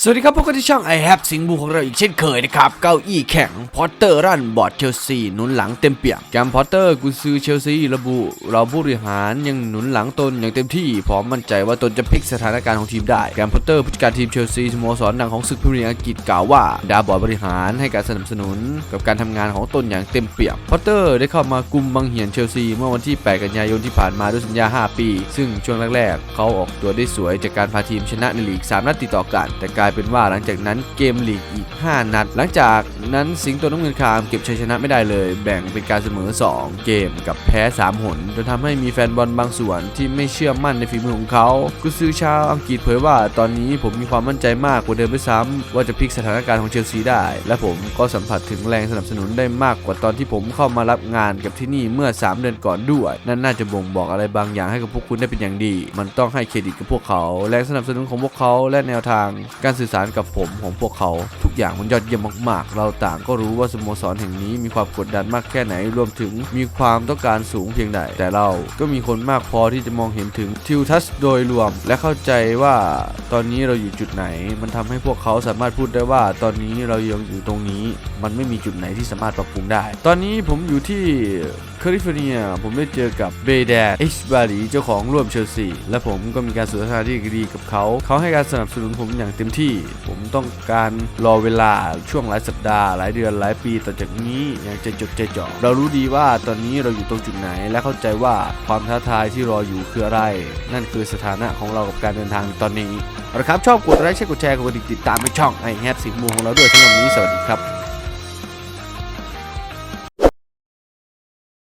สวัสดีครับพวกกันที่ช่อง i have สิงห์บูของเราอีกเช่นเคยนะครับ เก้าอี้แข็ง พอตเตอร์รันบอร์ดเชลซีหนุนหลังเต็มเปี่ยมแกมพอตเตอร์กุซือเชลซีระบุ เราผู้บริหารยังหนุนหลังตนอย่างเต็มที่ พร้อมมั่นใจว่าตนจะพลิกสถานการณ์ของทีมได้แกมพอตเตอร์ผู้จัดการทีมเชลซีสโมสรดังของศึกพรีเมียร์อังกฤษกล่าวว่า ดาบอร์ดบริหารให้การสนับสนุนกับการทำงานของตนอย่างเต็มเปี่ยมพอตเตอร์ได้เข้ามากุมบังเหียนเชลซีเมื่อวันที่ 8 กันยายนที่ผ่านมาด้วยสัญญา 5 ปี ซึ่งช่วงแรกๆเขาออกตัวได้สวยจากการพาทีมชนะในลีก 3 นัดติดต่อกันแต่กลายเป็นว่าหลังจากนั้นเกมลีกอีก 5 นัด หลังจากนั้นสิงห์โตน้ำเงินคามเก็บชัยชนะไม่ได้เลย แบ่งเป็นการเสมอ 2 เกมกับแพ้ 3 หนจนทำให้มีแฟนบอลบางส่วนที่ไม่เชื่อมั่นในฝีมือของเขากุซือชาวอังกฤษเผยว่าตอนนี้ผมมีความมั่นใจมากกว่าเดิมด้วยซ้ำว่าจะพลิกสถานการณ์ของเชลซีได้ และผมก็สัมผัสถึงแรงสนับสนุนได้มากกว่าตอนที่ผมเข้ามารับงานกับที่นี่เมื่อ 3 เดือนก่อนด้วย นั่นน่าจะบ่งบอกอะไรบางอย่างให้กับพวกคุณได้เป็นอย่างดี มันต้องให้เครดิตกับพวกเขา แรงสนับสนุนของพวกเขาและแนวทางการการสื่อสารกับผมของพวกเขา ทุกอย่างมันยอดเยี่ยมมาก ๆ เราต่างก็รู้ว่าสโมสรแห่งนี้มีความกดดันมากแค่ไหนรวมถึงมีความต้องการสูงเพียงใดแต่เราก็มีคนมากพอที่จะมองเห็นถึงทิวทัศน์โดยรวม และเข้าใจว่าตอนนี้เราอยู่จุดไหน มันทำให้พวกเขาสามารถพูดได้ว่า ตอนนี้เรายังอยู่ตรงนี้ มันไม่มีจุดไหนที่สามารถปรับปรุงได้ ตอนนี้ผมอยู่ที่แคลิฟอร์เนียผมได้เจอกับเบย์แดดเอชบารีเจ้าของร่วมเชลซีและผมก็มีการสนทนาที่ดีกับเขา เขาให้การสนับสนุนผมอย่างเต็มที่ผมต้องการรอเวลาช่วงหลายสัปดาห์หลายเดือนหลายปีต่อจากนี้อย่างใจจดใจจ่อเรารู้ดีว่าตอนนี้เราอยู่ตรงจุดไหน และเข้าใจว่าความท้าทายที่รออยู่คืออะไร นั่นคือสถานะของเรากับการเดินทางตอนนี้เอาละครับชอบกดไลค์แชร์กดแชร์กดติดตามไปช่องไอแฮปสิงห์มูของเราด้วยสำหรับวันนี้สวัสดีครับ